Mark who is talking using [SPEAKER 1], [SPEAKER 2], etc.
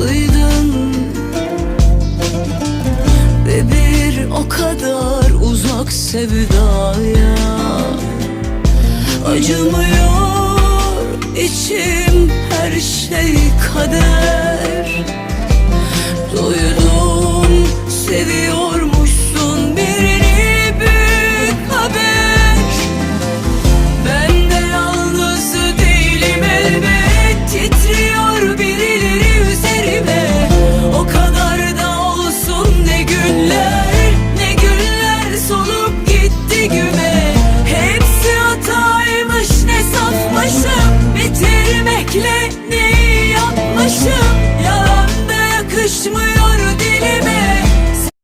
[SPEAKER 1] uzaktaydın Ve bir o kadar uzak sevdaya Acımıyor. İçim her şey kader. yaşım Yalan da yakışmıyor dilime.